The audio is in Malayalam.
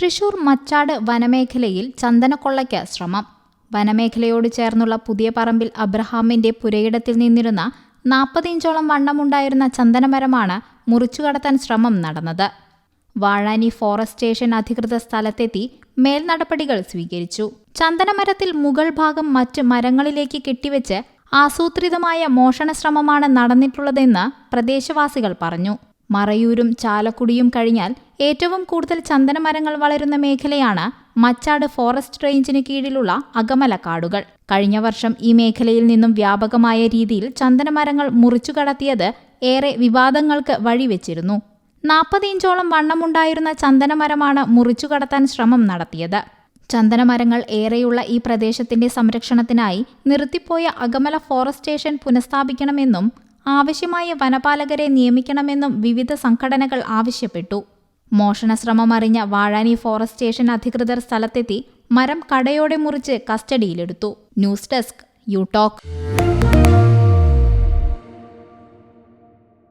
തൃശൂർ മച്ചാട് വനമേഖലയിൽ ചന്ദനക്കൊള്ളയ്ക്ക് ശ്രമം. വനമേഖലയോട് ചേർന്നുള്ള പുതിയ പറമ്പിൽ അബ്രഹാമിന്റെ പുരയിടത്തിൽ നിന്നിരുന്ന നാൽപ്പതിഞ്ചോളം വണ്ണമുണ്ടായിരുന്ന ചന്ദനമരമാണ് മുറിച്ചുകടത്താൻ ശ്രമം നടന്നത്. വാഴാനി ഫോറസ്റ്റ് സ്റ്റേഷൻ അധികൃത സ്ഥലത്തെത്തി മേൽനടപടികൾ സ്വീകരിച്ചു. ചന്ദനമരത്തിൽ മുകൾ ഭാഗം മറ്റ് മരങ്ങളിലേക്ക് കെട്ടിവെച്ച് ആസൂത്രിതമായ മോഷണ ശ്രമമാണ് നടന്നിട്ടുള്ളതെന്ന് പ്രദേശവാസികൾ പറഞ്ഞു. മറയൂരും ചാലക്കുടിയും കഴിഞ്ഞാൽ ഏറ്റവും കൂടുതൽ ചന്ദനമരങ്ങൾ വളരുന്ന മേഖലയാണ് മച്ചാട് ഫോറസ്റ്റ് റേഞ്ചിന് കീഴിലുള്ള അകമലക്കാടുകൾ. കഴിഞ്ഞ വർഷം ഈ മേഖലയിൽ നിന്നും വ്യാപകമായ രീതിയിൽ ചന്ദനമരങ്ങൾ മുറിച്ചു കടത്തിയത് ഏറെ വിവാദങ്ങൾക്ക് വഴിവെച്ചിരുന്നു. നാൽപ്പത് ഇഞ്ചോളം വണ്ണമുണ്ടായിരുന്ന ചന്ദനമരമാണ് മുറിച്ചു കടത്താൻ ശ്രമം നടത്തിയത്. ചന്ദനമരങ്ങൾ ഏറെയുള്ള ഈ പ്രദേശത്തിന്റെ സംരക്ഷണത്തിനായി നിർത്തിപ്പോയ അകമല ഫോറസ്റ്റ് സ്റ്റേഷൻ പുനഃസ്ഥാപിക്കണമെന്നും ആവശ്യമായ വനപാലകരെ നിയമിക്കണമെന്നും വിവിധ സംഘടനകൾ ആവശ്യപ്പെട്ടു. മോഷണശ്രമം അറിഞ്ഞ വാഴാനി ഫോറസ്റ്റ് സ്റ്റേഷൻ അധികൃതർ സ്ഥലത്തെത്തി മരം കടയോടെ മുറിച്ച് കസ്റ്റഡിയിലെടുത്തു. News desk you talk